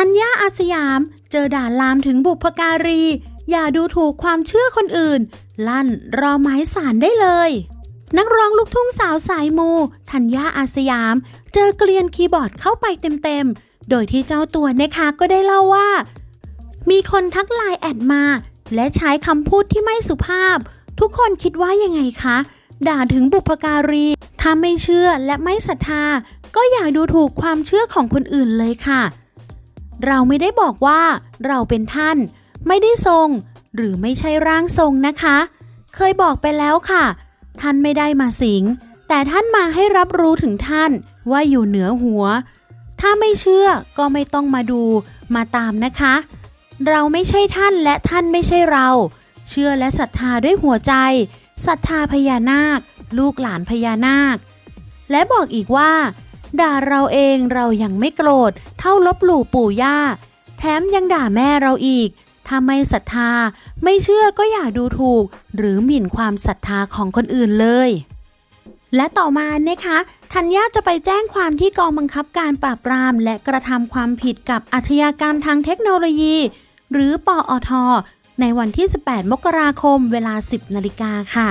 ธัญญาอาสยาม เจอด่าลามถึงบุพการี อย่าดูถูกความเชื่อคนอื่น ลั่นรอไม้สารได้เลย นักร้องลูกทุ่งสาวสายมู ธัญญาอาสยาม เจอเกลียนคีย์บอร์ดเข้าไปเต็มๆ โดยที่เจ้าตัวนะคะก็ได้เล่าว่า มีคนทักไลน์แอดมา และใช้คำพูดที่ไม่สุภาพ ทุกคนคิดว่ายังไงคะ ด่าถึงบุพการี ถ้าไม่เชื่อและไม่ศรัทธา ก็อย่าดูถูกความเชื่อของคนอื่นเลยค่ะ เราไม่ได้บอกว่าเราเป็นท่าน ไม่ได้ทรง หรือไม่ใช่ร่างทรงนะคะ เคยบอกไปแล้วค่ะ ท่านไม่ได้มาสิง แต่ท่านมาให้รับรู้ถึงท่านว่าอยู่เหนือหัว ถ้าไม่เชื่อก็ไม่ต้องมาดูมาตามนะคะ เราไม่ใช่ท่านและท่านไม่ใช่เรา เชื่อและศรัทธาด้วยหัวใจศรัทธาพญานาค ลูกหลานพญานาค และบอกอีกว่า ด่าเราเองเรายังไม่โกรธ เท่าลบหลู่ปู่ย่า แถมยังด่าแม่เราอีก ถ้าไม่ศรัทธา ไม่เชื่อก็อย่าดูถูก หรือหมิ่นความศรัทธาของคนอื่นเลย และต่อมานะคะธัญญาจะไปแจ้งความที่กองบังคับการปราบปราม และกระทำความผิดกับอาชญากรรมทางเทคโนโลยี หรือปอทในวันที่ 18 มกราคม เวลา 10 นาฬิกาค่ะ